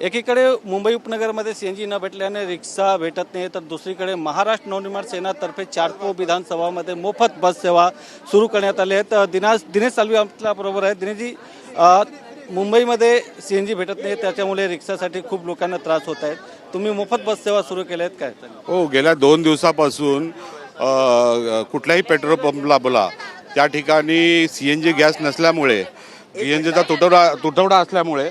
एकीकडे मुंबई उपनगरमध्ये C N G न भेटल्याने रिक्षा भेटत नाही तर दुसरीकडे महाराष्ट्र नवनिर्माण सेनातर्फे चारको विधानसभामध्ये मोफत बस सेवा सुरू करण्यात आली आहे. तर दिनास दिनेश सालवी आपल्या बरोबर आहे. दिनेशजी मुंबईमध्ये सी एन जी भेटत नाही त्याच्यामुळे रिक्षासाठी खूप लोकांना त्रास होत आहेत तुम्ही मोफत बस सेवा सुरू केल्या आहेत काय? हो गेल्या दोन दिवसापासून कुठल्याही पेट्रोल पंपला बोला त्या ठिकाणी सी एन जी गॅस नसल्यामुळे सी एन जीचा तुटवडा तुटवडा असल्यामुळे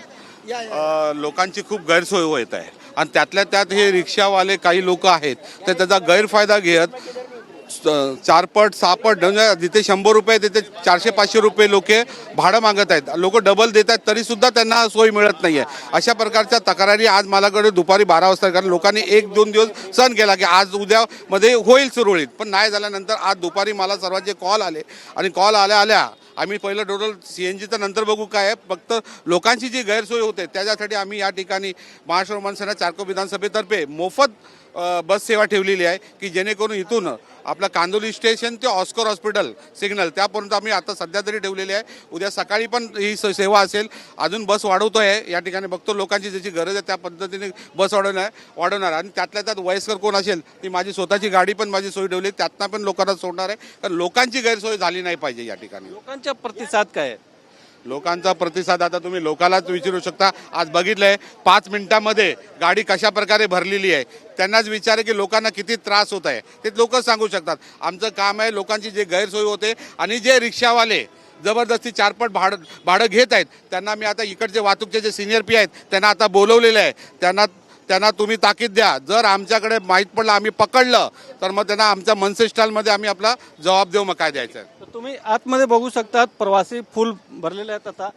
लोकांची खूप गैरसोय होत आहे. आणि त्यातल्या त्यात हे रिक्षावाले काही लोक आहेत तर त्याचा गैरफायदा घेत चारपट सहापट जिथे शंभर रुपये तिथे चारशे पाचशे रुपये लोक भाडं मागत आहेत. लोक डबल देत आहेत तरीसुद्धा त्यांना सोय मिळत नाही आहे अशा प्रकारच्या तक्रारी आज मलाकडे दुपारी बारा वाजता कारण लोकांनी एक दोन दिवस सहन केला की आज उद्या मध्ये होईल सुरळीत. पण नाही झाल्यानंतर आज दुपारी मला सर्वांचे कॉल आले. आणि कॉल आल्या आल्या आम्ही पहिलं टोटल सी एन जीचं नंतर बघू काय फक्त लोकांची जी गैरसोय होते त्याच्यासाठी आम्ही या ठिकाणी महाराष्ट्र रोमन चारको विधानसभेतर्फे मोफत बस सेवा ठेवलेली आहे की जेणेकरून इथून आपलं कांदोली स्टेशन ते ऑस्कर हॉस्पिटल सिग्नल त्यापर्यंत आम्ही आता सध्या तरी ठेवलेली आहे. उद्या सकाळी पण ही स- सेवा असेल. अजून बस वाढवतो आहे या ठिकाणी बघतो लोकांची ज्याची गरज आहे त्या पद्धतीने बस वाढवणार वाढवणार आणि त्यातल्या त्यात वयस्कर कोण असेल ती माझी स्वतःची गाडी पण माझी सोय ठेवली. त्यातनं पण लोकांना सोडणार आहे. कारण लोकांची गैरसोय झाली नाही पाहिजे या ठिकाणी. लोकांचा प्रतिसाद काय आहे? लोकांचा प्रतिसाद आता तुम्ही लोकालाच विचारू शकता. आज बघितलंय पाच मिनिटामध्ये गाडी कशा प्रकारे भरलेली आहे त्यांनाच विचार की लोकांना किती त्रास होत आहे. ते लोक सांगू शकतात. आमचं काम आहे लोकांची जे गैरसोय होते आणि जे रिक्षावाले जबरदस्ती चारपट भाडं भाडं घेत आहेत त्यांना मी आता इकडचे वाहतूकचे जे सिनियर पी आहेत त्यांना आता बोलवलेलं आहे. त्यांना त्यांना तुम्ही ताकीद द्या. जर आमच्याकडे माहीत पडलं आम्ही पकडलं तर मग त्यांना आमच्या मनसे स्टॉलमध्ये आम्ही आपला जबाब देऊ मग काय द्यायचं आहे? तुम्ही आतमध्ये बघू शकतात प्रवासी फुल भरलेले आहेत आता.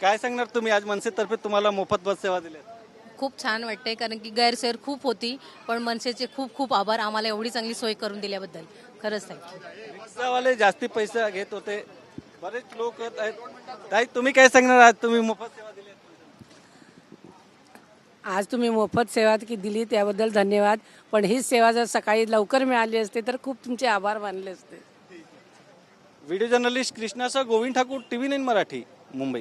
काय सांगणार तुम्ही? आज मनसेतर्फे तुम्हाला मोफत बस सेवा दिली आहे? खूप छान वाटते कारण की गैरसोय खूप होती पण मनसेचे खूप खूप आभार आम्हाला एवढी चांगली सोय करून दिल्याबद्दल. खरंच थँक्यू रिक्षावाले जास्ती पैसे घेत होते. बरेच लोक आहेत. ताई तुम्ही काय सांगणार आज तुम्ही मोफत सेवा दिली आहे? आज तुम्ही मोफत सेवा की दिली त्याबद्दल धन्यवाद. पण हीच सेवा जर सकाळी लवकर मिळाली असते तर खूप तुमचे आभार मानले असते. Video journalist कृष्णासह Govind Thakur T V nine Marathi Mumbai.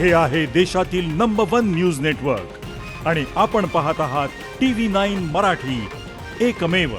हे आहे देशातील नंबर वन न्यूज नेटवर्क आणि आपण पाहत आहात टी व्ही नाईन मराठी. एकमेव